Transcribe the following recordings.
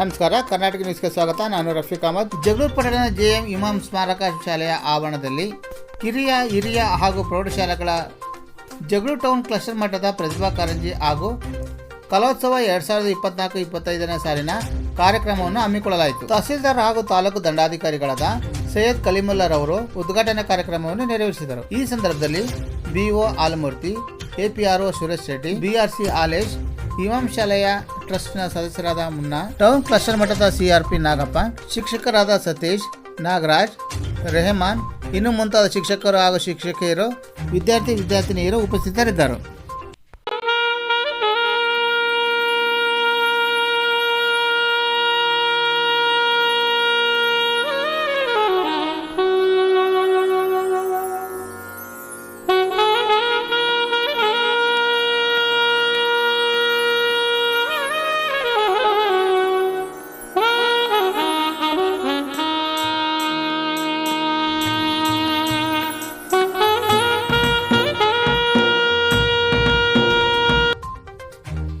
ನಮಸ್ಕಾರ, ಕರ್ನಾಟಕ ನ್ಯೂಸ್ಗೆ ಸ್ವಾಗತ. ನಾನು ರಫೀಕ್ ಅಹಮದ್. ಜಗಳೂರು ಪಟ್ಟಣದ ಜೆಎಂ ಇಮಾಮ್ ಸ್ಮಾರಕ ಶಾಲೆಯ ಆವರಣದಲ್ಲಿ ಕಿರಿಯ, ಹಿರಿಯ ಹಾಗೂ ಪ್ರೌಢಶಾಲೆಗಳ ಜಗಳೂರು ಟೌನ್ ಕ್ಲಸ್ಟರ್ ಮಟ್ಟದ ಪ್ರತಿಭಾ ಕಾರಂಜಿ ಹಾಗೂ ಕಲೋತ್ಸವ ಎರಡ್ ಸಾವಿರದ ಇಪ್ಪತ್ನಾಲ್ಕು, ಇಪ್ಪತ್ತೈದನೇ ಸಾಲಿನ ಕಾರ್ಯಕ್ರಮವನ್ನು ಹಮ್ಮಿಕೊಳ್ಳಲಾಯಿತು. ತಹಸೀಲ್ದಾರ್ ಹಾಗೂ ತಾಲೂಕು ದಂಡಾಧಿಕಾರಿಗಳಾದ ಸೈಯದ್ ಕಲೀಮುಲ್ಲಾರವರು ಉದ್ಘಾಟನಾ ಕಾರ್ಯಕ್ರಮವನ್ನು ನೆರವೇರಿಸಿದರು. ಈ ಸಂದರ್ಭದಲ್ಲಿ BO Alamurthy APRO Suresh Reddy BRC Alesh Imam ಶಾಲೆಯ ಟ್ರಸ್ಟ್ನ ಸದಸ್ಯರಾದ ಮುನ್ನಾ, ಟೌನ್ ಕ್ಲಸ್ಟರ್ ಮಟ್ಟದ ಸಿಆರ್ಪಿ ನಾಗಪ್ಪ, ಶಿಕ್ಷಕರಾದ ಸತೀಶ್, ನಾಗರಾಜ್, ರೆಹಮಾನ್, ಇನ್ನು ಮುಂತಾದ ಶಿಕ್ಷಕರು ಹಾಗೂ ಶಿಕ್ಷಕಿಯರು, ವಿದ್ಯಾರ್ಥಿ ವಿದ್ಯಾರ್ಥಿನಿಯರು ಉಪಸ್ಥಿತರಿದ್ದರು.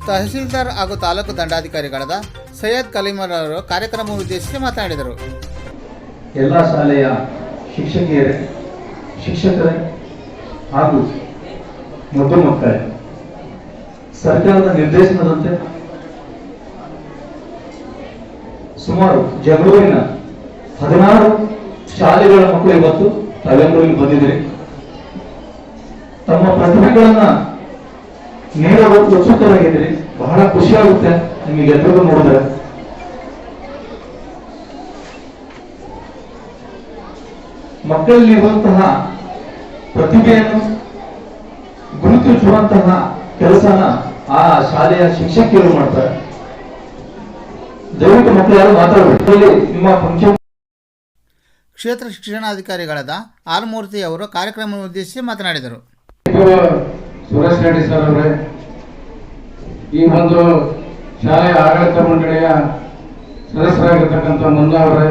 ತಹಸೀಲ್ದಾರ್ ಹಾಗೂ ತಾಲೂಕು ದಂಡಾಧಿಕಾರಿಗಳಾದ ಸೈಯದ್ ಕಲೀಮರ್ ಅವರು ಕಾರ್ಯಕ್ರಮ ಉದ್ದೇಶಿಸಿ ಮಾತನಾಡಿದರು. ಎಲ್ಲ ಶಾಲೆಯ ಶಿಕ್ಷಕಿಯರೇ, ಶಿಕ್ಷಕರೇ ಹಾಗೂ ಮುದ್ದು ಮಕ್ಕಳೇ ಸರ್ಕಾರದ ನಿರ್ದೇಶನದಂತೆ ಸುಮಾರು ಜಗಳೂರಿನ ಹದಿನಾರು ಶಾಲೆಗಳ ಮಕ್ಕಳು ಇವತ್ತು ತಾವೆಲ್ಲರಲ್ಲಿ ಬಂದಿದ್ದೀರಿ. ತಮ್ಮ ಪ್ರತಿಭೆಗಳನ್ನ ನೀಡಲು ಉತ್ಸುಕರಾಗಿದ್ದೀರಿ ಬಹಳ ಖುಷಿ ಆಗುತ್ತೆ ನಿಮಗೆ ಎಲ್ಲರೂ ನೋಡಿದ್ರೆ. ಮಕ್ಕಳಲ್ಲಿರುವಂತಹ ಪ್ರತಿಭೆಯನ್ನು ಗುರುತಿಸುವಂತಹ ಕೆಲಸನ ಆ ಶಾಲೆಯ ಶಿಕ್ಷಕಿಯರು ಮಾಡ್ತಾರೆ. ದಯವಿಟ್ಟು ಮಕ್ಕಳು ಯಾರು ಮಾತಾಡಬೇಕು ನಿಮ್ಮ ಫಂಕ್ಷನ್ ಕ್ಷೇತ್ರ ಶಿಕ್ಷಣಾಧಿಕಾರಿಗಳಾದ ಆಲ್ಮೂರ್ತಿ ಅವರು ಕಾರ್ಯಕ್ರಮವನ್ನು ಉದ್ದೇಶಿಸಿ ಮಾತನಾಡಿದರು ಸುರೇಶ್ ರೆಡ್ಡಿ ಸರ್ ಅವರೇ, ಈ ಒಂದು ಶಾಲೆಯ ಆಡಳಿತ ಮಂಡಳಿಯ ಸದಸ್ಯರಾಗಿರ್ತಕ್ಕಂಥ ಮುನ್ನಾ ಅವರೇ,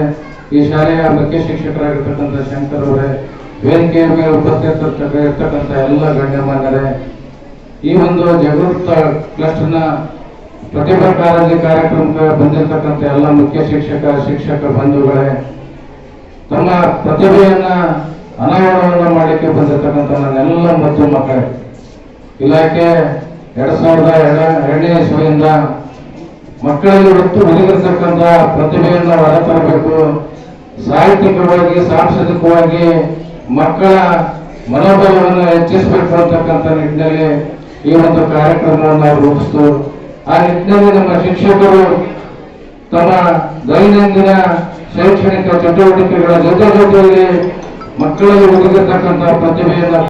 ಈ ಶಾಲೆಯ ಮುಖ್ಯ ಶಿಕ್ಷಕರಾಗಿರ್ತಕ್ಕಂಥ ಶಂಕರ್ ಅವರೇ, ವೇದಿಕೆಯ ಮೇಲೆ ಉಪಸ್ಥಿತ ಇರ್ತಕ್ಕಂಥ ಎಲ್ಲ ಗಣ್ಯಮಾನ್ಯರೇ, ಈ ಒಂದು ಜಾಗೃತ ಕ್ಲಸ್ಟರ್ನ ಪ್ರತಿಭಾ ಕಾರಂಜಿ ಕಾರ್ಯಕ್ರಮಕ್ಕೆ ಬಂದಿರತಕ್ಕಂಥ ಎಲ್ಲ ಮುಖ್ಯ ಶಿಕ್ಷಕ ಶಿಕ್ಷಕ ಬಂಧುಗಳೇ, ತಮ್ಮ ಪ್ರತಿಭೆಯನ್ನ ಅನಾವರಣವನ್ನು ಮಾಡಲಿಕ್ಕೆ ಬಂದಿರತಕ್ಕಂಥ ನನ್ನೆಲ್ಲ ಮತ್ತು ಮಕ್ಕಳೇ. ಇಲಾಖೆ ಎರಡ್ ಸಾವಿರದ ಎರಡ ಎರಡನೇ ಇಸ್ವಿಯಿಂದ ಮಕ್ಕಳಲ್ಲಿ ಹೊತ್ತು ಒದಗಿರ್ತಕ್ಕಂಥ ಪ್ರತಿಭೆಯನ್ನ ಹೊರತರಬೇಕು ಸಾಹಿತ್ಯಿಕವಾಗಿ, ಸಾಂಸ್ಕೃತಿಕವಾಗಿ ಮಕ್ಕಳ ಮನೋಬಲವನ್ನು ಹೆಚ್ಚಿಸಬೇಕು ಅಂತಕ್ಕಂಥ ನಿಟ್ಟಿನಲ್ಲಿ ಈ ಒಂದು ಕಾರ್ಯಕ್ರಮವನ್ನು ನಾವು ರೂಪಿಸ್ತು. ಆ ನಿಟ್ಟಿನಲ್ಲಿ ನಮ್ಮ ಶಿಕ್ಷಕರು ತಮ್ಮ ದೈನಂದಿನ ಶೈಕ್ಷಣಿಕ ಚಟುವಟಿಕೆಗಳ ಜೊತೆ ಜೊತೆಯಲ್ಲಿ ಮಕ್ಕಳಲ್ಲಿ ಒದಗಿರ್ತಕ್ಕಂಥ ಪ್ರತಿಭೆಯನ್ನು